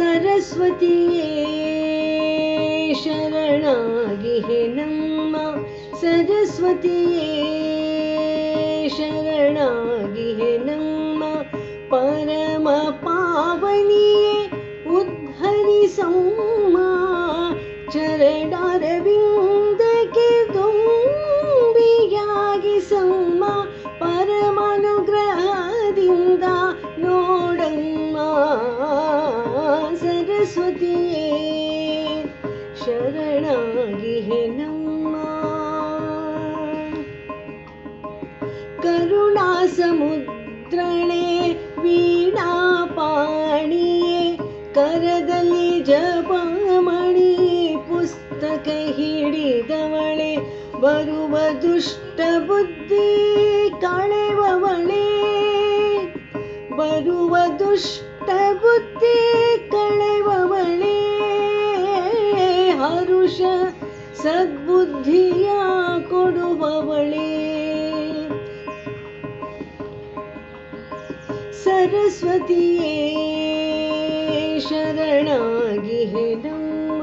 सरस्वतीये शरणागिहे शरणागिहिनं सरस्वतीये शरणागिहे परम पावनीये उद्धरि सौमा चरणारविं ಸರಸ್ವತಿಯೇ ಶರಣಾಗಿಹೆ ನಮ್ಮ ಕರುಣಾ ಸಮುದ್ರಣೆ ವೀಣಾ ಪಾಣಿಯೇ, ಕರದಲ್ಲಿ ಜಪಮಣಿ ಪುಸ್ತಕ ಹಿಡಿದವಳೆ, ಬರುವ ದುಷ್ಟ ಬುದ್ಧಿ ಕಳೆವವಳೆ, ಬರುವ ದುಷ್ಟ ಬುದ್ಧಿ ಸದ್ಬುದ್ಧಿಯ ಕೊಡುವವಳೇ. ಸರಸ್ವತಿಯೇ ಶರಣಾಗಿಹೆ ನಮ್ಮ.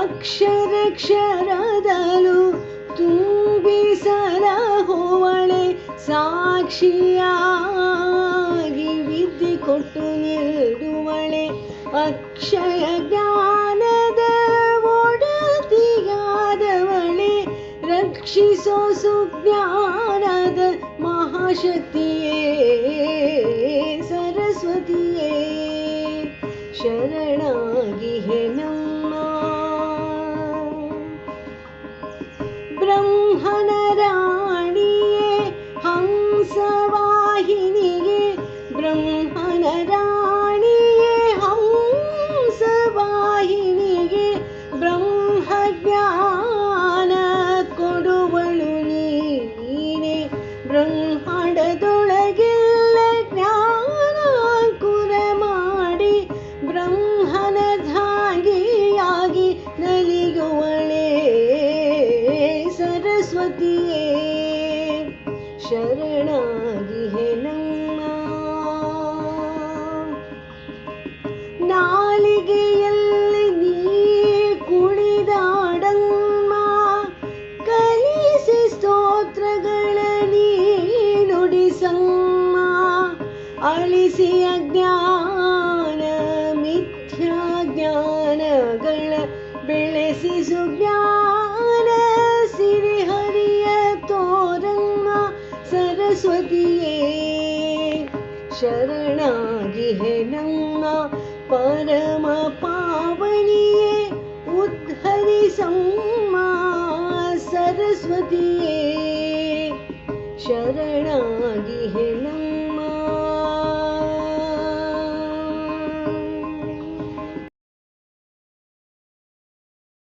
ಅಕ್ಷರಕ್ಷರದಲು ತುಂಬಿ ಸರಹುವಳೆ ಸಾಕ್ಷಿಯಾಗಿ ವಿದ್ಯೆ ಕೊಟ್ಟು ನೀಡುವಳೆ ಅಕ್ಷಯ ಜ್ಞಾನದ ಒಡತಿಯಾದವಳೆ ರಕ್ಷಿಸೋ ಸುಜ್ಞಾನದ ಮಹಾಶಕ್ತಿಯೇ ಸರಸ್ವತಿಯೇ ಶರಣಾಗಿಹೆ ಬ್ರಹ್ಮಾಂಡದೊಳಗೆಲ್ಲ ಜ್ಞಾನಾಂಕುರ ಮಾಡಿ ಬ್ರಹ್ಮನ ಧಾಗಿಯಾಗಿ ನಲಿಯುವಳೆ ಸರಸ್ವತಿಯೇ. ಶರಣಾಗಿಹೆ ಅಳಿಸಿ ಅಜ್ಞಾನ ಮಿಥ್ಯಾ ಜ್ಞಾನಗಳ ಬೆಳೆಸಿ ಸುಜ್ಞಾನ ಸಿರಿಹರಿಯ ತೋರಮ್ಮ ಸರಸ್ವತಿಯೇ ಶರಣಾಗಿಹೆ ನಮ್ಮ ಪರಮ ಪಾವನಿಯೇ ಉದ್ಧರಿಸಮ್ಮ ಸರಸ್ವತಿಯೇ ಶರಣಾಗಿಹೆ ನಮ್ಮ